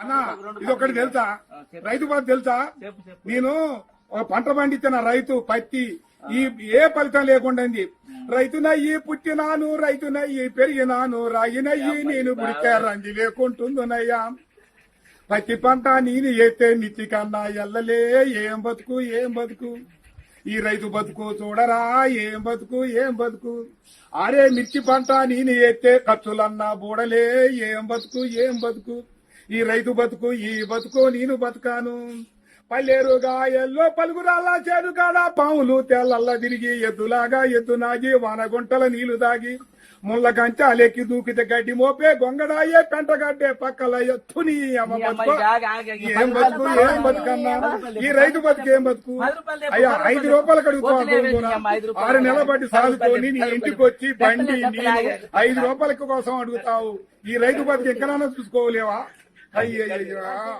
అన్న ఇది ఒకటి తెలుసా? రైతు బాధ తెలుసా? నేను పంట పండించిన రైతు పత్తి ఈ ఏ ఫలితం లేకుండా. రైతునయ్యి పుట్టినాను రైతునయ్యి పెరిగినాను రాయినయ్యి నేను పుడితే రంది లేకుంటుందునయ్యా పత్తి పంట నేను ఎత్తే నిత్తి కన్నా ఎల్లలే ఏం బతుకు ఏం బతుకు? ఈ రైతు బతుకు చూడరా ఏం బతుకు ఏం బతుకు? అరే మిర్చి పంట నేను ఎత్తే ఖర్చులన్నా బూడలే ఏం బతుకు ఏం బతుకు? ఈ రైతు బతుకు ఈ బతుకు నేను బతుకాను పల్లెరు గాయల్లో పలుగురాళ్ళ చేను కాడ పాములు తెల్లల్లా తిరిగి ఎద్దులాగా ఎద్దు నాగి వానగుంటల నీళ్ళు దాగి ముళ్ళ కంచాలెక్కి దూకితే గడ్డి మోపే గొంగడాయే పెంటగడ్డే పక్కల ఎత్తుని అమ్మ బతుకు. ఏం బతుకు ఏం బతుకన్నా ఈ రైతు బతుకు ఏం బతుకు అయ్యా ఐదు రూపాయలు. కడుగుతావు. ఆరు నెలల బట్టి రూపాయలు సాగుతోని నీ ఇంటికి. వచ్చి బండి. ఐదు రూపాయలకి కోసం అడుగుతావు ఈ రైతు బతుకు ఎక్కడైనా చూసుకోలేవా 哎呀呀